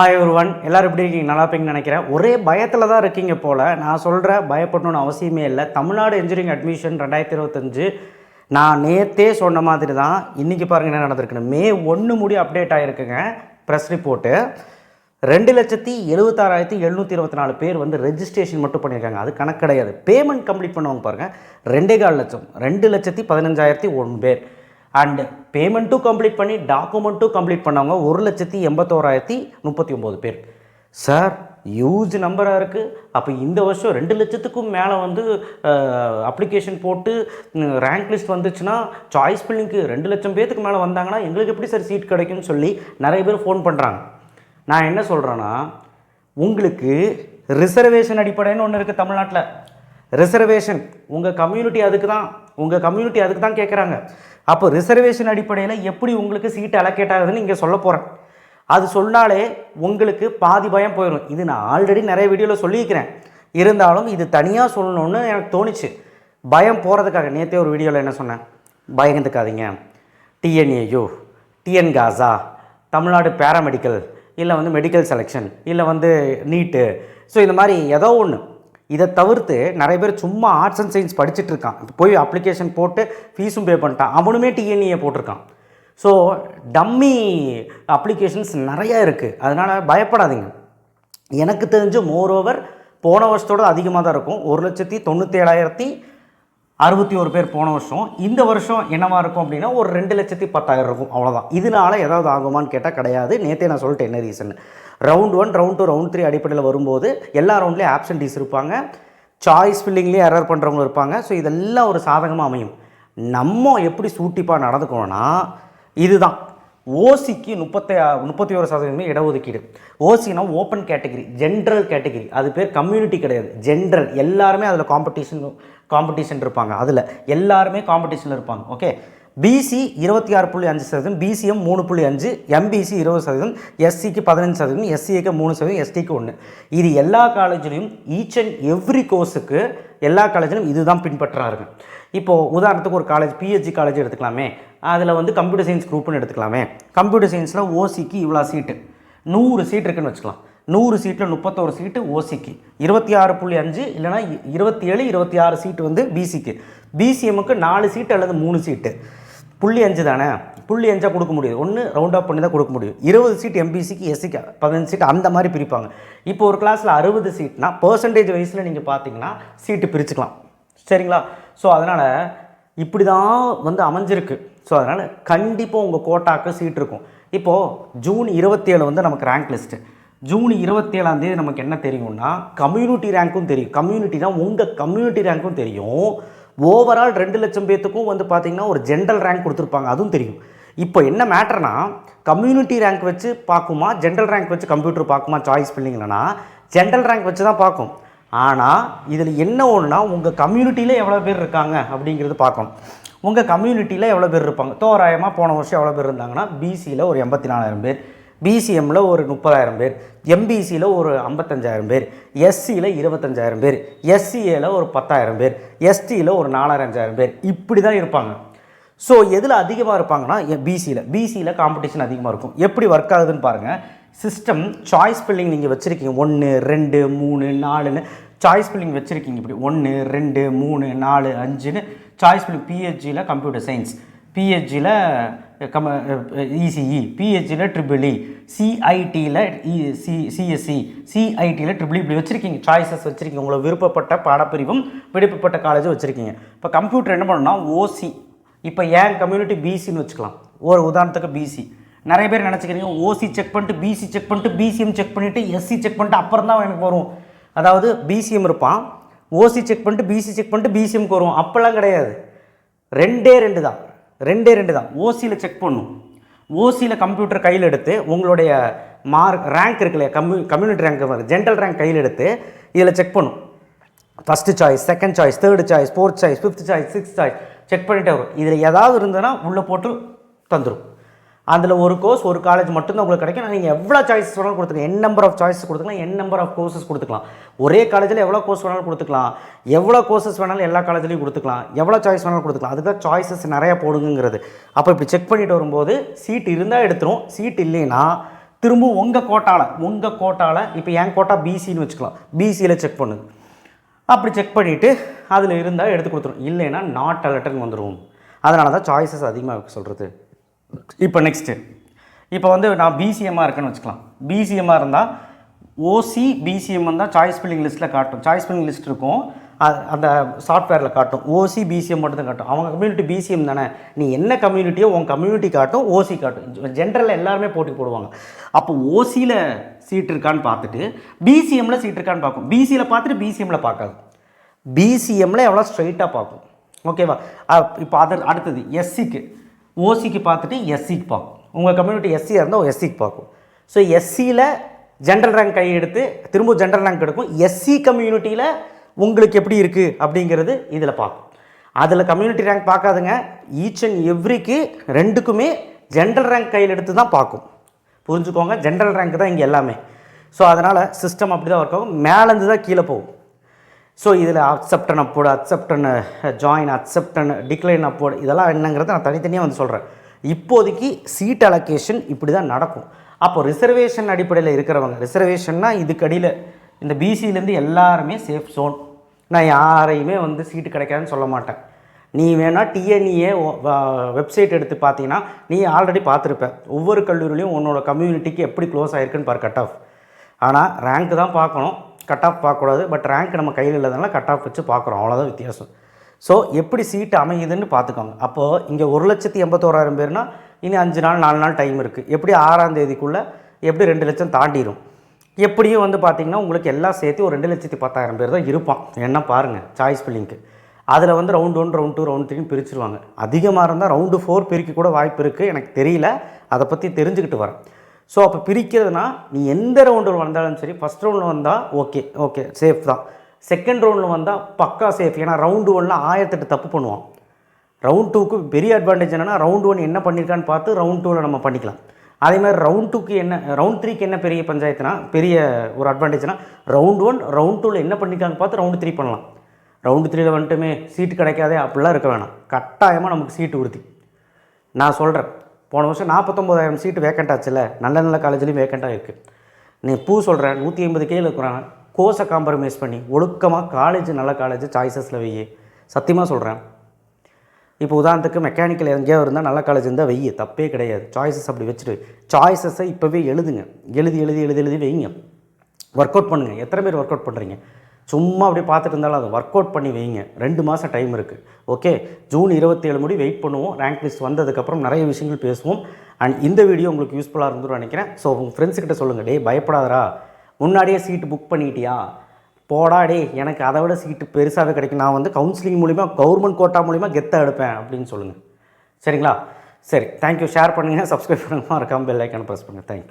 Hi ஒரு one எல்லோரும் எப்படி இருக்கீங்க? நல்லா இருப்பீங்கன்னு நினைக்கிறேன். ஒரே பயத்தில் தான் இருக்கீங்க போல். நான் சொல்கிற பயப்படணும்னு அவசியமே இல்லை. தமிழ்நாடு இன்ஜினியரிங் அட்மிஷன் ரெண்டாயிரத்தி இருபத்தஞ்சு நான் நேற்றே சொன்ன மாதிரி தான் இன்றைக்கி பாருங்கள் என்ன நடந்திருக்குன்னு. மே ஒன்று முடி அப்டேட் ஆகிருக்குங்க ப்ரெஸ் ரிப்போர்ட்டு ரெண்டு லட்சத்தி எழுபத்தாறாயிரத்தி எழுநூற்றி இருபத்தி நாலு பேர் வந்து ரெஜிஸ்ட்ரேஷன் மட்டும் பண்ணியிருக்காங்க. அது கணக்கு கிடையாது. பேமெண்ட் கம்ப்ளீட் பண்ணவங்க பாருங்கள் ரெண்டே கால் லட்சம். ரெண்டு லட்சத்தி பதினஞ்சாயிரத்தி ஒன்று பேர். அண்டு பேமெண்ட்டும் கம்ப்ளீட் பண்ணி டாக்குமெண்ட்டும் கம்ப்ளீட் பண்ணவங்க ஒரு லட்சத்தி எண்பத்தோராயிரத்தி முப்பத்தி ஒம்பது பேர் சார் ஹியூஜ் நம்பராக இருக்குது அப்போ இந்த வருஷம் ரெண்டு லட்சத்துக்கும் மேலே வந்து அப்ளிகேஷன் போட்டு ரேங்க் லிஸ்ட் வந்துச்சுன்னா சாய்ஸ் பில்லிங்க்கு ரெண்டு லட்சம் பேத்துக்கு மேலே வந்தாங்கன்னா எங்களுக்கு எப்படி சார் சீட் கிடைக்கும்னு சொல்லி நிறைய பேர் ஃபோன் பண்ணுறாங்க நான் என்ன சொல்கிறேன்னா உங்களுக்கு ரிசர்வேஷன் அடிப்படைன்னு ஒன்று இருக்குது தமிழ்நாட்டில். ரிசர்வேஷன் உங்கள் கம்யூனிட்டி அதுக்கு தான் உங்கள் கம்யூனிட்டி அதுக்கு தான் கேட்குறாங்க அப்போ ரிசர்வேஷன் அடிப்படையில் எப்படி உங்களுக்கு சீட் அலோகேட் ஆகுதுன்னு இங்கே சொல்ல போகிறேன் அது சொன்னாலே உங்களுக்கு பாதி பயம் போயிடும் இது நான் ஆல்ரெடி நிறைய வீடியோவில் சொல்லியிருக்கிறேன். இருந்தாலும் இது தனியாக சொல்லணும்னு எனக்கு தோணுச்சு. பயம் போகிறதுக்காக நேற்றே ஒரு வீடியோவில் என்ன சொன்னேன்? பயந்துக்காதீங்க. டிஎன்ஏயு டிஎன் காசா தமிழ்நாடு பேராமெடிக்கல் இல்லை வந்து மெடிக்கல் செலெக்ஷன் இல்லை வந்து நீட்டு ஸோ இந்த மாதிரி ஏதோ ஒன்று இதை தவிர்த்து நிறைய பேர் சும்மா ஆர்ட்ஸ் அண்ட் சயின்ஸ் படிச்சுட்டு இருக்கான். இப்போ போய் அப்ளிகேஷன் போட்டு ஃபீஸும் பே பண்ணிட்டான். அவனுமே டிஎன்ஏ போட்டிருக்கான். ஸோ டம்மி அப்ளிகேஷன்ஸ் நிறையா இருக்குது அதனால் பயப்படாதீங்க. எனக்கு தெரிஞ்சு மோரோவர் போன வருஷத்தோட அதிகமாக தான் இருக்கும். ஒரு லட்சத்தி தொண்ணூற்றி ஏழாயிரத்தி அறுபத்தி ஒரு பேர் போன வருஷம். இந்த வருஷம் என்னவா இருக்கும் அப்படின்னா ஒரு ரெண்டு லட்சத்தி பத்தாயிரம் இருக்கும். அவ்வளோதான் இதனால ஏதாவது ஆகுமான்னு கேட்டால் கிடையாது. நேற்றே நான் சொல்லிட்டேன் என்ன reason round one round two round three அடிப்படையில் வரும்போது எல்லா ரவுண்ட்லேயும் ஆப்சன்டீஸ் இருப்பாங்க. சாய்ஸ் ஃபில்லிங்லேயே எரர் பண்ணுறவங்க இருப்பாங்க. ஸோ இதெல்லாம் ஒரு சாதகமாக அமையும். நம்ம எப்படி சூட்டிப்பாக நடந்துக்கணும்னா இதுதான். ஓசிக்கு முப்பத்தி முப்பத்தி ஒரு சதவீதமே இடஒதுக்கீடு. ஓசினா ஓப்பன் கேட்டகரி ஜென்ரல் கேட்டகரி அது பேர் கம்யூனிட்டி கிடையாது. ஜென்ரல் எல்லாருமே அதில் காம்படிஷன் காம்படிஷன் இருப்பாங்க. அதில் எல்லாருமே காம்படிஷனில் இருப்பாங்க. ஓகே பிசி இருபத்தி ஆறு புள்ளி அஞ்சு சதவீதம் பிசிஎம் மூணு புள்ளி அஞ்சு எம்பிசி இருபது சதவீதம் எஸ்சிக்கு பதினஞ்சு சதவீதம் எஸ்சிக்கு மூணு சதவீதம் எஸ்டிக்கு ஒன்று இது எல்லா காலேஜ்லேயும் ஈச் அண்ட் எவ்ரி கோர்ஸுக்கு எல்லா காலேஜிலும் இதுதான் பின்பற்றாருங்க இப்போது உதாரணத்துக்கு ஒரு காலேஜ் பிஹெச்சி காலேஜ் எடுத்துக்கலாமே. அதில் வந்து கம்ப்யூட்டர் சயின்ஸ் குரூப்னு எடுத்துக்கலாமே. கம்ப்யூட்டர் சயின்ஸில் ஓசிக்கு இவ்வளோ சீட்டு நூறு சீட் இருக்குன்னு வச்சுக்கலாம். நூறு சீட்டில் முப்பத்தோரு சீட்டு ஓசிக்கு இருபத்தி ஆறு புள்ளி அஞ்சு இல்லைனா இருபத்தி ஏழு இருபத்தி ஆறு சீட்டு வந்து பிசிக்கு பிசிஎம்முக்கு நாலு சீட்டு அல்லது மூணு சீட்டு புள்ளி அஞ்சு தானே? புள்ளி அஞ்சாக கொடுக்க முடியாது. ஒன்று ரவுண்ட் ஆஃப் பண்ணி தான் கொடுக்க முடியும். இருபது சீட் எம்பிசிக்கு எஸ்சிக்கு பதினஞ்சு சீட் அந்த மாதிரி பிரிப்பாங்க. இப்போ ஒரு கிளாஸில் அறுபது சீட்னா பர்சன்டேஜ் வைஸில் நீங்கள் பார்த்தீங்கன்னா சீட்டு பிரிச்சுக்கலாம். சரிங்களா? ஸோ அதனால் இப்படி தான் வந்து அமைஞ்சிருக்கு. ஸோ அதனால் கண்டிப்பாக உங்கள் கோட்டாக்கு சீட் இருக்கும். இப்போது ஜூன் இருபத்தேழு வந்து நமக்கு ரேங்க் லிஸ்ட்டு ஜூன் இருபத்தேழாந்தேதி நமக்கு என்ன தெரியும்னா கம்யூனிட்டி ரேங்க்கும் தெரியும். கம்யூனிட்டி தான் உங்கள் கம்யூனிட்டி ரேங்க்கும் தெரியும். ஓவரால் ரெண்டு லட்சம் பேர்த்துக்கும் வந்து பார்த்திங்கன்னா ஒரு ஜென்ரல் ரேங்க் கொடுத்துருப்பாங்க. அதுவும் தெரியும். இப்போ என்ன மேட்டர்னா கம்யூனிட்டி ரேங்க் வச்சு பார்க்குமா? ஜென்ரல் ரேங்க் வச்சு கம்ப்யூட்டர் பார்க்குமா? சாய்ஸ் பண்ணிங்கன்னா ஜென்ரல் ரேங்க் வச்சு தான் பார்க்கும். ஆனால் இதில் என்ன ஒன்றுனா உங்கள் கம்யூனிட்டியில் எவ்வளோ பேர் இருக்காங்க அப்படிங்கிறது பார்க்கணும். உங்கள் கம்யூனிட்டியில் எவ்வளோ பேர் இருப்பாங்க? தோராயமாக போன வருஷம் எவ்வளோ பேர் இருந்தாங்கன்னா பிசியில் ஒரு எண்பத்தி நாலாயிரம் பேர். பிசிஎம்மில் ஒரு முப்பதாயிரம் பேர் எம்பிசியில் ஒரு ஐம்பத்தஞ்சாயிரம் பேர் எஸ்சியில் இருபத்தஞ்சாயிரம் பேர் எஸ்சிஏல ஒரு பத்தாயிரம் பேர் எஸ்டியில் ஒரு நாலாயிரஞ்சாயிரம் பேர். இப்படி தான் இருப்பாங்க. ஸோ எதில் அதிகமாக இருப்பாங்கன்னா பிசியில் பிசியில் காம்படிஷன் அதிகமாக இருக்கும். எப்படி ஒர்க் ஆகுதுன்னு பாருங்கள் சிஸ்டம் சாய்ஸ் ஃபில்லிங் நீங்கள் வச்சுருக்கீங்க. ஒன்று ரெண்டு மூணு நாலுன்னு. சாய்ஸ் ஃபில்லிங் வச்சுருக்கீங்க. இப்படி ஒன்று ரெண்டு மூணு நாலு அஞ்சுன்னு. சாய்ஸ் ஃபில்லிங் பிஹெச்சியில் கம்ப்யூட்டர் சயின்ஸ் பிஹெச்சியில் கம இசிஇ பிஹெச்சியில் ட்ரிபிள்இ சிஐடியில் சி சிஎஸ்சி சிஐடியில் ட்ரிபிள் இப்படி வச்சுருக்கீங்க. சாய்ஸஸ் வச்சுருக்கீங்க. உங்களை விருப்பப்பட்ட பாடப்பிரிவும் விடுப்பப்பட்ட காலேஜும் வச்சுருக்கீங்க. இப்போ கம்ப்யூட்டர் என்ன பண்ணணும்னா ஓசி இப்போ ஏன் கம்யூனிட்டி பிசின்னு வச்சுக்கலாம். ஒரு உதாரணத்துக்கு பிசி நிறைய பேர் நினச்சிக்கிறீங்க ஓசி செக் பண்ணிட்டு பிசி செக் பண்ணிட்டு பிசிஎம் செக் பண்ணிவிட்டு எஸ்சி செக் பண்ணிட்டு அப்புறம் தான் எனக்கு வரும். அதாவது பிசிஎம் இருப்பான். ஓசி செக் பண்ணிட்டு பிசி செக் பண்ணிட்டு பிசிஎம்க்கு வரும் அப்போல்லாம் கிடையாது. ரெண்டே ரெண்டு தான். ரெண்டே ரெண்டு தான். ஓசியில் செக் பண்ணும். ஓசியில் கம்ப்யூட்டர் கையில் எடுத்து உங்களுடைய மார்க் ரேங்க் இருக்கு இல்லையா commu community rank general rank கையில் எடுத்து இதில் செக் பண்ணும். First choice second choice third choice fourth choice fifth choice sixth choice check பண்ணிட்டே வரும். இதில் ஏதாவது இருந்ததுன்னா உள்ளே போட்டு தந்துடும் அதில் ஒரு கோர்ஸ் ஒரு காலேஜ் மட்டும்தான் உங்களுக்கு கிடைக்கும். நீங்கள் எவ்வளோ சாய்ஸஸ் வேணாலும் கொடுத்துக்கலாம். என் நம்பர் ஆஃப் சாய்ஸஸ் கொடுத்துக்கலாம். என் நம்பர் ஆஃப் கோர்சஸ் கொடுத்துக்கலாம். ஒரே காலேஜில் எவ்வளோ கோர்ஸ் வேணாலும் கொடுத்துக்கலாம். எவ்வளோ கோர்சஸ் வேணாலும் எல்லா காலேஜ்லேயும் கொடுத்துக்கலாம். எவ்வளோ சாய்ஸ் வேணாலும் கொடுத்துக்கலாம். அதுக்கு தான் சாய்ஸஸ் நிறையா போடுங்கிறது அப்போ இப்படி செக் பண்ணிட்டு வரும்போது சீட் இருந்தால் எடுத்துரும். சீட் இல்லைன்னா திரும்ப உங்கள் கோட்டாவில் உங்கள் கோட்டாவில் இப்போ என் கோட்டா பிசின்னு வச்சுக்கலாம். பிசியில் செக் பண்ணுங்க. அப்படி செக் பண்ணிவிட்டு அதில் இருந்தால் எடுத்து கொடுத்துரும். இல்லைன்னா நாட் அலர்ட்னு வந்துடும் அதனால தான் சாய்ஸஸ் அதிகமாக சொல்கிறது இப்போ நெக்ஸ்ட்டு இப்போ வந்து நான் பிசிஎம்மாக இருக்கேன்னு வச்சுக்கலாம். பிசிஎம்மாக இருந்தால் ஓசி பிசிஎம் தான் சாய்ஸ் ஃபில்லிங் லிஸ்ட்டில் காட்டும். சாய்ஸ் ஃபில்லிங் லிஸ்ட் இருக்கும். அது- அந்த சாஃப்ட்வேரில் காட்டும். ஓசி பிசிஎம் மட்டும் தான் காட்டும். அவங்க கம்யூனிட்டி பிசிஎம் தானே. நீ என்ன கம்யூனிட்டியோ உன் கம்யூனிட்டி காட்டும் ஓசி காட்டும். ஜென்ரலில் எல்லாருமே போட்டி போடுவாங்க. அப்போ ஓசியில் சீட் இருக்கான்னு பார்த்துட்டு பிசிஎம்மில் சீட் இருக்கான்னு பார்க்கும். பிசியில் பார்த்துட்டு பிசிஎம்மில் பார்க்காது. பிசிஎம்மில் எவ்வளோ ஸ்ட்ரைட்டாக பார்க்கும். ஓகேவா இப்போ அது அடுத்தது எஸ்சிக்கு ஓசிக்கு பார்த்துட்டு எஸ்சிக்கு பார்க்கும். உங்கள் கம்யூனிட்டி எஸ்சியாக இருந்தால் எஸ்சிக்கு பார்க்கும். ஸோ எஸ்சியில் ஜென்ரல் ரேங்க் கையெடுத்து எடுத்து திரும்ப ஜென்ரல் ரேங்க் எடுக்கும். எஸ்சி கம்யூனிட்டியில் உங்களுக்கு எப்படி இருக்குது அப்படிங்கிறது இதில் பார்க்கும். அதில் கம்யூனிட்டி ரேங்க் பார்க்காதுங்க. ஈச் அண்ட் எவ்ரிக்கு ரெண்டுக்குமே ஜென்ரல் ரேங்க் கையில் எடுத்து தான் பார்க்கும். புரிஞ்சுக்கோங்க. ஜென்ரல் ரேங்க் தான் இங்கே எல்லாமே. ஸோ அதனால் சிஸ்டம் அப்படி தான் ஒர்க் ஆகும். மேலேருந்து தான் கீழே போகும். ஸோ இதில் acceptance upload acceptance join acceptance decline upload இதெல்லாம் என்னங்கிறத நான் தனித்தனியாக வந்து சொல்கிறேன் இப்போதைக்கு சீட் அலோகேஷன் இப்படி தான் நடக்கும். அப்போ ரிசர்வேஷன் அடிப்படையில் இருக்கிறவங்க ரிசர்வேஷன்னா இதுக்கடியில் இந்த பிசிலேருந்து எல்லாருமே சேஃப் ஜோன் நான் யாரையுமே வந்து சீட்டு கிடைக்காதுன்னு சொல்ல மாட்டேன். நீ வேணால் டிஎன்இஏ வெப்சைட் எடுத்து பார்த்தீங்கன்னா நீ ஆல்ரெடி பார்த்துருப்ப. ஒவ்வொரு கல்லூரிலையும் உன்னோட கம்யூனிட்டிக்கு எப்படி க்ளோஸ் ஆகிருக்குன்னு பார் கட் ஆஃப் ஆனால் ரேங்க் தான் பார்க்கணும். கட் ஆஃப் பார்க்கக்கூடாது. பட் ரேங்க் நம்ம கையில் இல்லாதனால கட் ஆஃப் வச்சு பார்க்குறோம். அவ்வளோதான் வித்தியாசம். ஸோ எப்படி சீட்டு அமையுதுன்னு பார்த்துக்கோங்க. அப்போது இங்கே ஒரு லட்சத்தி எண்பத்தோராயிரம் பேர்னா இனி அஞ்சு நாள் நாலு நாள் டைம் இருக்குது எப்படி ஆறாம் தேதிக்குள்ளே எப்படி ரெண்டு லட்சம் தாண்டிடும் எப்படியும் வந்து பார்த்தீங்கன்னா உங்களுக்கு எல்லாம் சேர்த்து ஒரு ரெண்டு லட்சத்தி பத்தாயிரம் பேர் தான் இருப்பான். என்ன பாருங்கள் சாய்ஸ் ஃபில்லிங்க்கு அதில் வந்து round one round two round த்ரீன்னு பிரிச்சுருவாங்க. அதிகமாக இருந்தால் ரவுண்டு ஃபோர் பிரிக்க கூட வாய்ப்பு இருக்குது எனக்கு தெரியல. அதை பற்றி தெரிஞ்சுக்கிட்டு வரேன். ஸோ அப்போ பிரிக்கிறதுனா நீ எந்த ரவுண்டில் வந்தாலும் சரி ஃபஸ்ட் ரவுண்டில் வந்தால் ஓகே ஓகே சேஃப் தான். செகண்ட் ரவுண்டில் வந்தால் பக்கா சேஃப் ஏன்னா ரவுண்டு ஒன்றில் ஆயிரத்தெட்டு தப்பு பண்ணுவான். ரவுண்ட் டூக்கு பெரிய அட்வான்டேஜ் என்னென்னா ரவுண்ட் ஒன் என்ன பண்ணியிருக்கான்னு பார்த்து ரவுண்ட் டூவில் நம்ம பண்ணிக்கலாம். அதே மாதிரி ரவுண்ட் டூக்கு என்ன ரவுண்ட் த்ரீக்கு என்ன பெரிய பஞ்சாயத்துனா பெரிய ஒரு அட்வான்டேஜ்னா ரவுண்ட் ஒன் ரவுண்ட் டூவில் என்ன பண்ணியிருக்காங்க பார்த்து ரவுண்டு த்ரீ பண்ணலாம். ரவுண்டு த்ரீயில் வந்துட்டுமே சீட்டு கிடைக்காதே அப்படிலாம் இருக்க வேணாம். கட்டாயமாக நமக்கு சீட்டு உறுதி. நான் சொல்கிறேன் போன வருஷம் நாற்பத்தொம்போதாயிரம் சீட்டு வேக்கண்ட் ஆச்சுல நல்ல நல்ல காலேஜ்லேயும் வேக்கண்ட்டாக இருக்குது நீ பூ சொல்கிறேன் நூற்றி ஐம்பது கீழே இருக்கிறான். கோர்ஸை காம்ப்ரமைஸ் பண்ணி ஒழுக்கமாக காலேஜ் நல்ல காலேஜ் சாய்ஸஸில் வெய்யி சத்தியமாக சொல்கிறேன் இப்போ உதாரணத்துக்கு மெக்கானிக்கல் எங்கேயோ இருந்தால் நல்ல காலேஜ் இருந்தால் வெய்ய தப்பே கிடையாது. சாய்ஸஸ் அப்படி வச்சுட்டு சாய்ஸஸை இப்போவே எழுதுங்க. எழுதி எழுதி எழுதி எழுதி வைங்க. ஒர்க் அவுட் பண்ணுங்கள் எத்தனை பேர் ஒர்க் அவுட் பண்ணுறீங்க சும்மா அப்படியே பார்த்துட்டு இருந்தாலும் அதை ஒர்க் அவுட் பண்ணி வைங்க. ரெண்டு மாதம் டைம் இருக்குது ஓகே ஜூன் இருபத்தேழு முடி வெயிட் பண்ணுவோம். ரேங்க் லிஸ்ட் வந்ததுக்கப்புறம் நிறைய விஷயங்கள் பேசுவோம். அண்ட் இந்த வீடியோ உங்களுக்கு யூஸ்ஃபுல்லாக இருந்துரும் நினைக்கிறேன். ஸோ உங்கள் ஃப்ரெண்ட்ஸ்கிட்ட சொல்லுங்கள் டேய் பயப்படாதரா முன்னாடியே சீட்டு புக் பண்ணிட்டியா? போடா டேய். எனக்கு அதை விட சீட்டு பெருசாகவே கிடைக்கும். நான் வந்து கவுன்சிலிங் மூலிமா கவர்மெண்ட் கோட்டா மூலிமா கெத்தாக எடுப்பேன். அப்படின்னு சொல்லுங்கள் சரிங்களா? சரி. தேங்க்யூ ஷேர் பண்ணுங்கள் சப்ஸ்கிரைப் பண்ணுங்கள் மறக்காமல் பெல் ஐக்கான ப்ரெஸ் பண்ணுங்கள் தேங்க்யூ